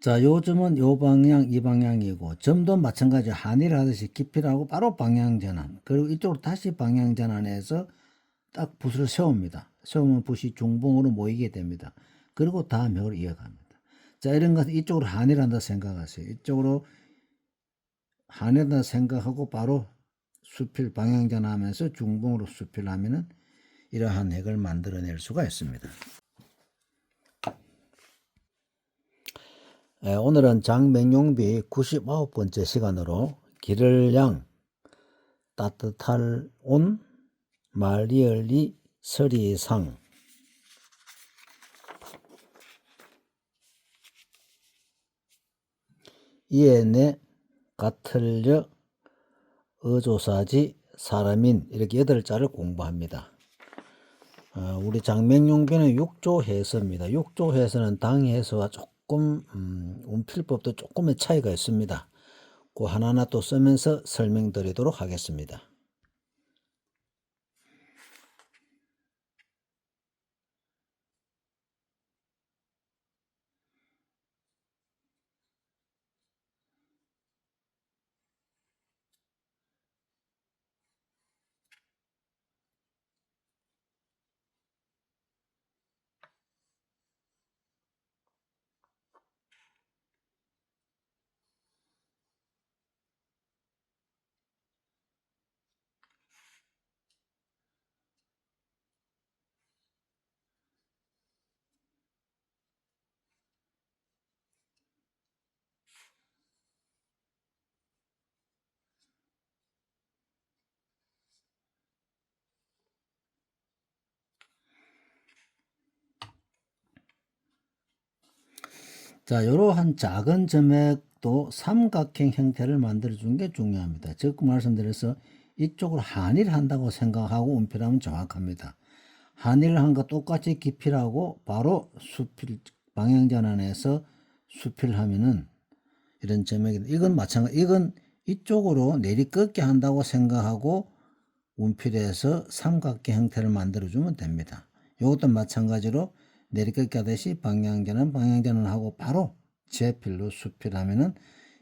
자, 요즘은 요 방향, 이 방향이고, 점도 마찬가지 한일 하듯이 깊이를 하고 바로 방향 전환. 그리고 이쪽으로 다시 방향 전환해서 딱 붓을 세웁니다. 세우면 붓이 중봉으로 모이게 됩니다. 그리고 다음 획을 이어갑니다. 자, 이런 것은 이쪽으로 한일 한다 생각하세요. 이쪽으로 한일 한다 생각하고 바로 수필 방향 전환하면서 중봉으로 수필하면은 이러한 획을 만들어낼 수가 있습니다. 오늘은 장맹용비 99번째 시간으로 길을 양 따뜻할 온 말리얼리 서리상 이에내 가틀려 어조사지 사람인 이렇게 여덟 자를 공부합니다. 어, 우리 장맹용비는 육조 해서입니다. 육조 해서는 당 해서와 조금 음, 운필법도 조금의 차이가 있습니다. 그 하나하나 또 쓰면서 설명드리도록 하겠습니다. 자, 이러한 작은 점액도 삼각형 형태를 만들어 주는 게 중요합니다. 즉 말씀드려서 이쪽으로 한일 한다고 생각하고 운필하면 정확합니다. 한일 한거 똑같이 깊이라고 바로 수필 방향 전환해서 수필하면은 이런 점액이 이건 마찬가지 이건 이쪽으로 내리꺾게 한다고 생각하고 운필해서 삼각형 형태를 만들어 주면 됩니다. 이것도 마찬가지로 내리꺾기 하듯이 방향전환 방향전환 하고 바로 제필로 수필하면은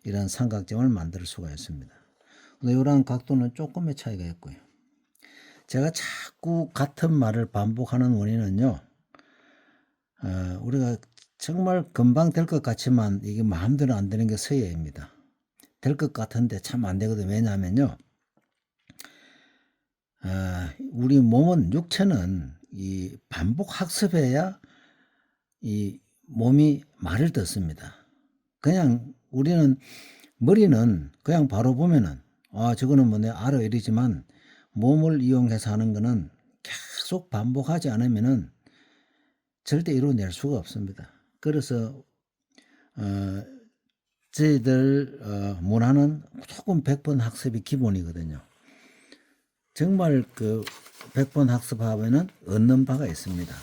이런 삼각점을 만들 수가 있습니다. 이러한 각도는 조금의 차이가 있고요. 제가 자꾸 같은 말을 반복하는 원인은요. 어, 우리가 정말 금방 될 것 같지만 이게 마음대로 안 되는 게 서예입니다. 될 것 같은데 참 안 되거든요. 왜냐하면요. 어, 우리 몸은 육체는 이 반복 학습해야 이 몸이 말을 듣습니다. 그냥 우리는 머리는 그냥 바로 보면은 아 저거는 뭐 내가 알아 이러지만 몸을 이용해서 하는 거는 계속 반복하지 않으면은 절대 이루어낼 수가 없습니다. 그래서 어 저희들 어 문화는 무조건 100번 학습이 기본이거든요. 정말 그 100번 학습하면은 얻는 바가 있습니다.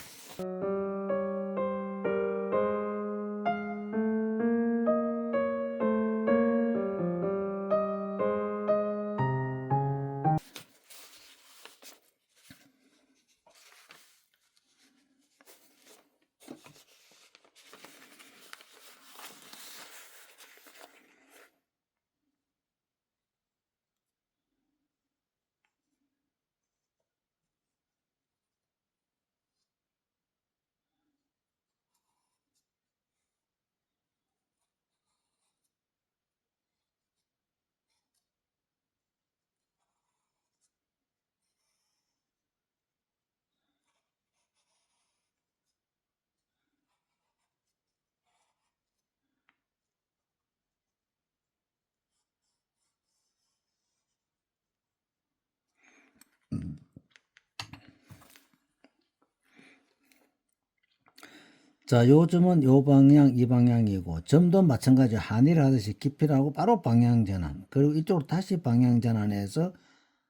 자, 요즘은 요 방향, 이 방향이고, 점도 마찬가지 한일 하듯이 깊이를 하고 바로 방향 전환. 그리고 이쪽으로 다시 방향 전환해서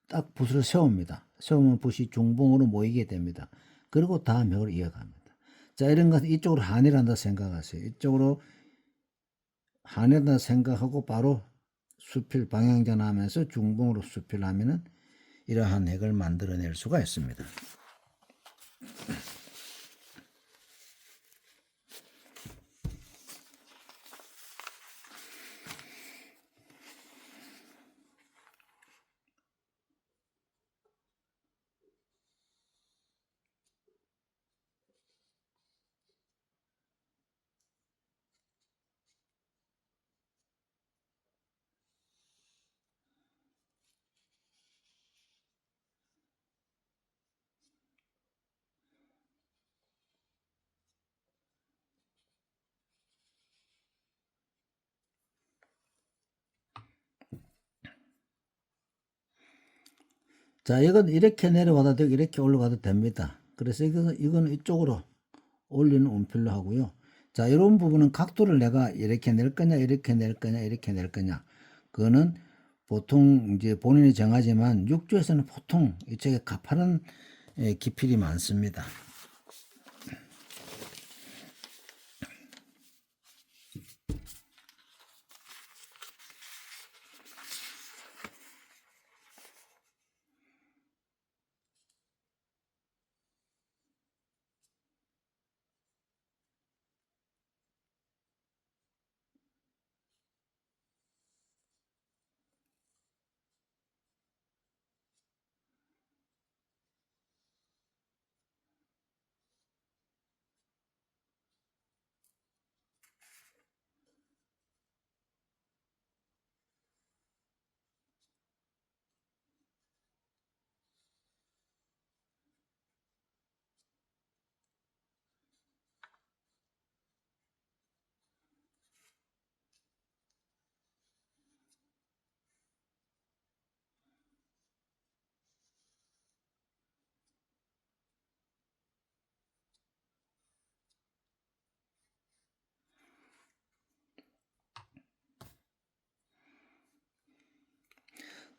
딱 붓을 세웁니다. 세우면 붓이 중봉으로 모이게 됩니다. 그리고 다음 획을 이어갑니다. 자, 이런 것은 이쪽으로 한일 한다 생각하세요. 이쪽으로 한일 한다 생각하고 바로 수필 방향 전환하면서 중봉으로 수필하면은 이러한 획을 만들어낼 수가 있습니다. 자, 이건 이렇게 내려와도 되고 이렇게 올라가도 됩니다. 그래서 이건 이건 이쪽으로 올리는 운필로 하고요. 자, 이런 부분은 각도를 내가 이렇게 낼 거냐, 이렇게 낼 거냐, 이렇게 낼 거냐. 그거는 보통 이제 본인이 정하지만 육조에서는 보통 이쪽에 가파른 예, 기필이 많습니다.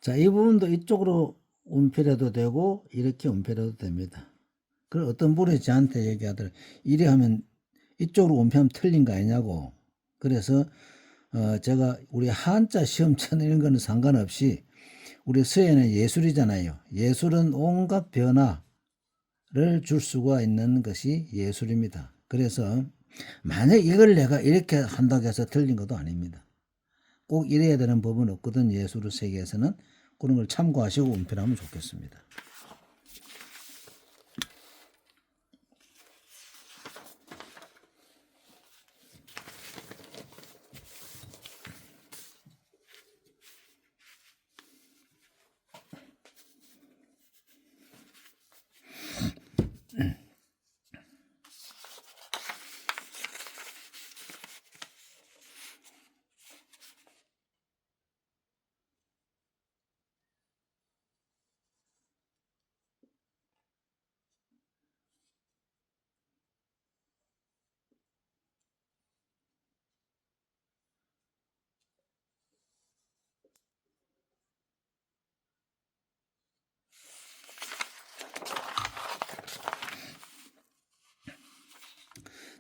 자, 이 부분도 이쪽으로 운필해도 되고 이렇게 운필해도 됩니다. 그 어떤 분이 저한테 얘기하더라. 이래 하면 이쪽으로 운필하면 틀린 거 아니냐고. 그래서 어 제가 우리 한자 시험 쳐내는 거는 상관없이 우리 서예는 예술이잖아요. 예술은 온갖 변화를 줄 수가 있는 것이 예술입니다. 그래서 만약 이걸 내가 이렇게 한다고 해서 틀린 것도 아닙니다. 꼭 이래야 되는 법은 없거든 예술의 세계에서는 그런 걸 참고하시고 운필하면 좋겠습니다.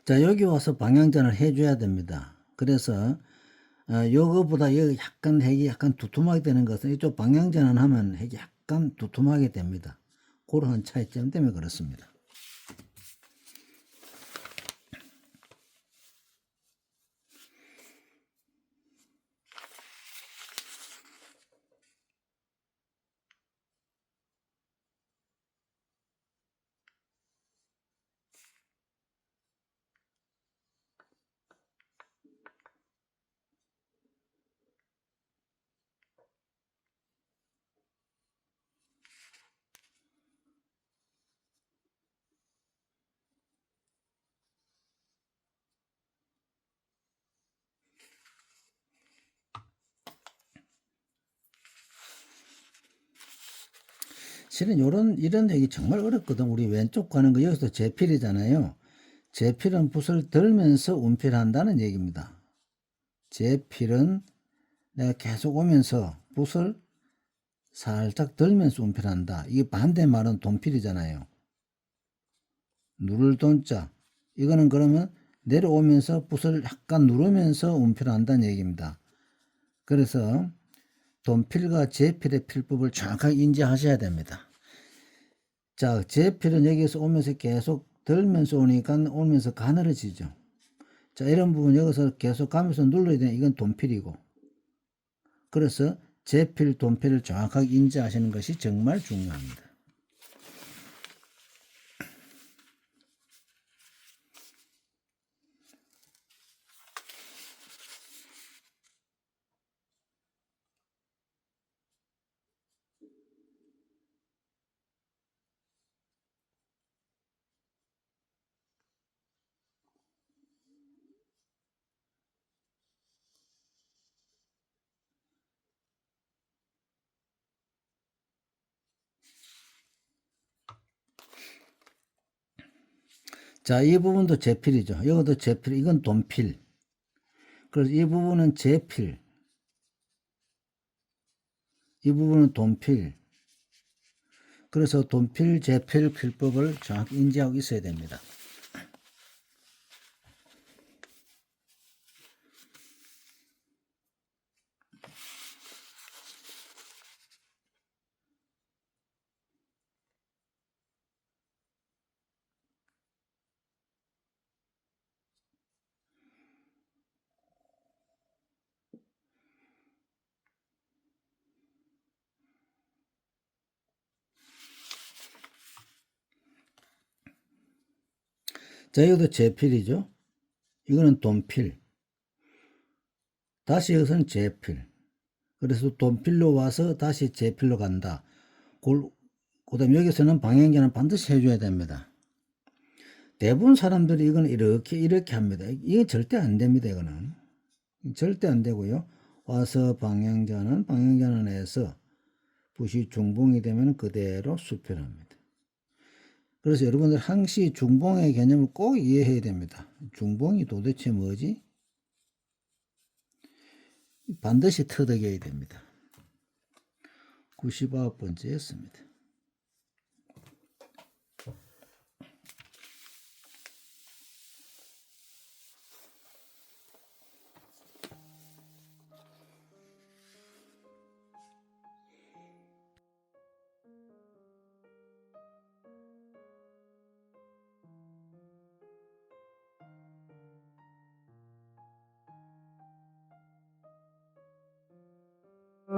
자 여기 와서 방향전을 해줘야 됩니다. 그래서 어, 요거보다 여기 약간 핵이 약간 두툼하게 되는 것은 이쪽 방향전환 하면 핵이 약간 두툼하게 됩니다. 그러한 차이점 때문에 그렇습니다. 실은 요런 이런 얘기 정말 어렵거든. 우리 왼쪽 가는 거 여기서 제필이잖아요. 제필은 붓을 들면서 운필한다는 얘기입니다. 제필은 내가 계속 오면서 붓을 살짝 들면서 운필한다. 이게 반대말은 돈필이잖아요. 누를 돈자. 이거는 그러면 내려오면서 붓을 약간 누르면서 운필한다는 얘기입니다. 그래서 돈필과 제필의 필법을 정확하게 인지하셔야 됩니다. 자, 제필은 여기서 오면서 계속 들면서 오니까 오면서 가늘어지죠. 자, 이런 부분 여기서 계속 가면서 눌러야 되는 이건 돈필이고. 그래서 제필, 돈필을 정확하게 인지하시는 것이 정말 중요합니다. 자, 이 부분도 제필이죠. 이것도 제필, 이건 돈필. 그래서 이 부분은 제필. 이 부분은 돈필. 그래서 돈필, 제필, 필법을 정확히 인지하고 있어야 됩니다. 자, 이것도 제필이죠. 이거는 돈필. 다시 여기서는 제필. 그래서 돈필로 와서 다시 제필로 간다. 그 다음에 여기서는 방향제는 반드시 해줘야 됩니다. 대부분 사람들이 이건 이렇게, 이렇게 합니다. 이게 절대 안 됩니다. 이거는. 절대 안 되고요. 와서 방향자는 방향전환해서 붓이 중봉이 되면 그대로 수필합니다. 그래서 여러분들 항시 중봉의 개념을 꼭 이해해야 됩니다. 중봉이 도대체 뭐지? 반드시 터득해야 됩니다. 99번째였습니다.